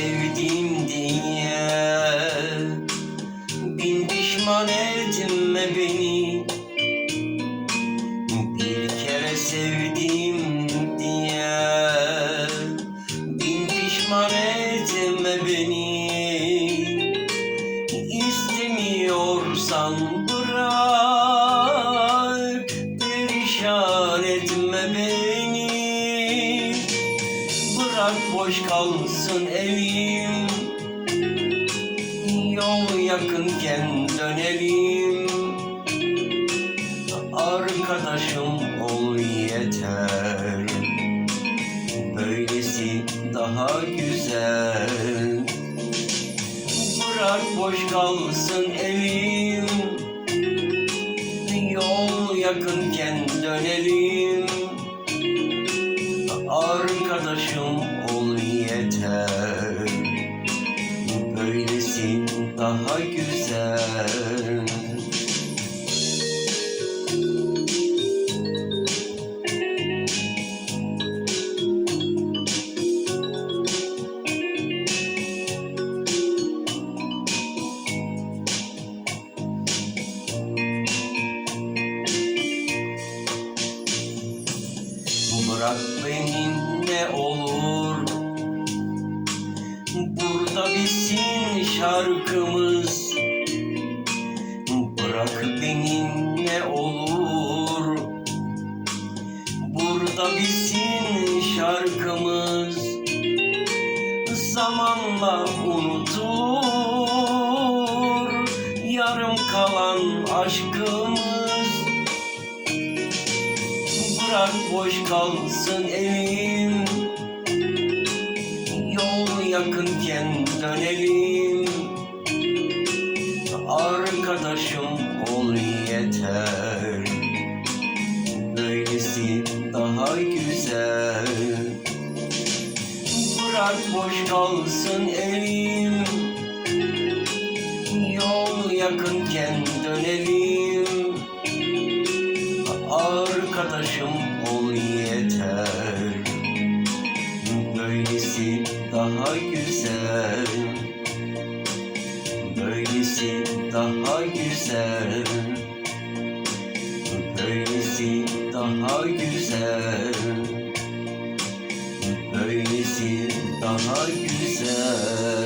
sevdim diye. Bin pişman etme beni? Bir kere sevdim diye. Bin pişman etme beni Bırak boş kalsın evim. Yol yakınken dönelim. Arkadaşım ol yeter. Böylesi daha güzel. Bırak boş kalsın evim. Yol yakınken dönelim daha güzel. Bırak beni ne olur. Burada bitsin şarkımız. Bırak beni ne olur. Burada bitsin şarkımız. Zamanla unutulur Yarım kalan aşkımız. Bırak boş kalsın evim. Yakınken dönelim güzel. Bırak boş kalsın evim Yol yakınken dönelim. Arkadaşım ol yeter. Böylesi daha güzel. Böylesi daha güzel daha güzel. Böylesi daha güzel.